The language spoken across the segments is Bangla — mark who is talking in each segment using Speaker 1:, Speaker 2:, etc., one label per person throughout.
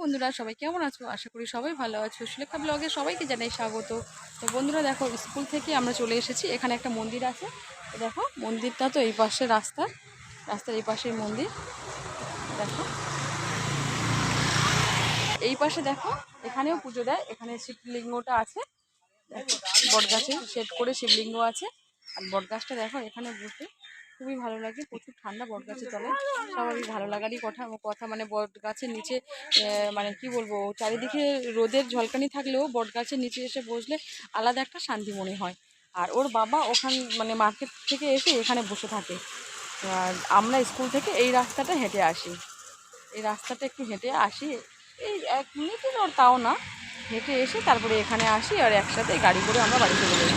Speaker 1: বন্ধুরা, সবাই কেমন আছো? আশা করি সবাই ভালো আছো। সুলেখা ব্লগে সবাইকে জানাই স্বাগত। তো বন্ধুরা, দেখো, স্কুল থেকে আমরা চলে এসেছি। এখানে একটা মন্দির আছে। দেখো, মন্দিরটা তো এই পাশে রাস্তা। রাস্তার এই পাশেই মন্দির। দেখো। এই পাশে দেখো, এখানেও পুজো দেয়। এখানে শিবলিঙ্গটা আছে। দেখো বটগাছে সেট করে শিবলিঙ্গ আছে। আর বটগাছটা দেখো, এখানে বসে খুবই ভালো লাগে। প্রচুর ঠান্ডা বটগাছের তলায়। স্বাভাবিক ভালো লাগারই কথা কথা। মানে বট গাছের নিচে মানে কি বলব, চারিদিকে রোদের ঝলকানি থাকলেও বট গাছের নিচে এসে বসলে আলাদা একটা শান্তি মনে হয়। আর ওর বাবা ওখান মানে মার্কেট থেকে এসে এখানে বসে থাকে। আর আমরা স্কুল থেকে এই রাস্তাটা হেঁটে আসি। এই রাস্তাটা একটু হেঁটে আসি। এই এক মিনিটের ওর তাও না। হেঁটে এসে তারপরে এখানে আসি আর একসাথে গাড়ি করে আমরা বাড়ি চলে যাই।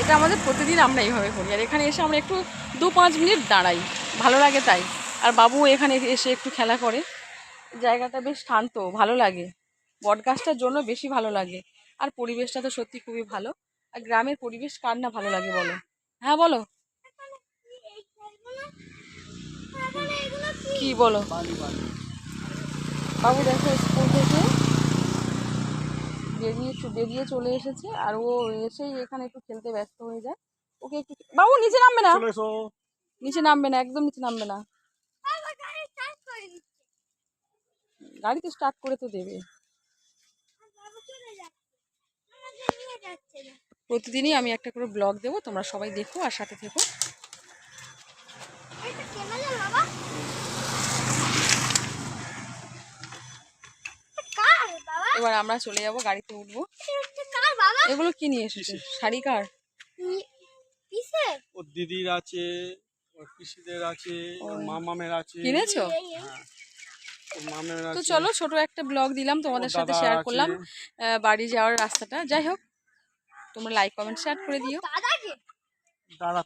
Speaker 1: এটা আমাদের প্রতিদিন আমরা এইভাবে করি। আর এখানে এসে আমরা একটু দু পাঁচ মিনিট দাঁড়াই। ভালো লাগে তাই। আর বাবু এখানে এসে একটু খেলা করে। জায়গাটা বেশ শান্ত ভালো লাগে। বটগাছটার জন্য বেশি ভালো লাগে। আর পরিবেশটা তো সত্যি খুবই ভালো। আর গ্রামের পরিবেশ কার না ভালো লাগে বলো? হ্যাঁ বলো। কি বলো? বাবু দেখো স্কুল থেকে বেরিয়ে চলে এসেছে আর ও এসেই এখানে একটু খেলতে ব্যস্ত হয়ে যায়। ওকে একটু বাবু নিচে নামবে না? নিচে নামবে না একদম নিচে নামবে না। গাড়িতে স্টার্ট করে তো দেবে। প্রতিদিনই আমি একটা করে ব্লগ দেবো তোমরা সবাই দেখো আর সাথে থেকো। এবার আমরা চলে যাব গাড়িতে উঠবো। এগুলো কি নিয়ে এসেছে শাড়ি কার?
Speaker 2: ওর দিদির আছে ওর পিসিদের আছে ওর মামামের আছে।
Speaker 1: কিনেছো?
Speaker 2: ওর
Speaker 1: তো চলো ছোট একটা ব্লগ দিলাম তোমাদের সাথে শেয়ার করলাম। বাড়ি যাওয়ার রাস্তাটা। যাই হোক তোমরা লাইক কমেন্ট শেয়ার করে দিও।
Speaker 2: দাদা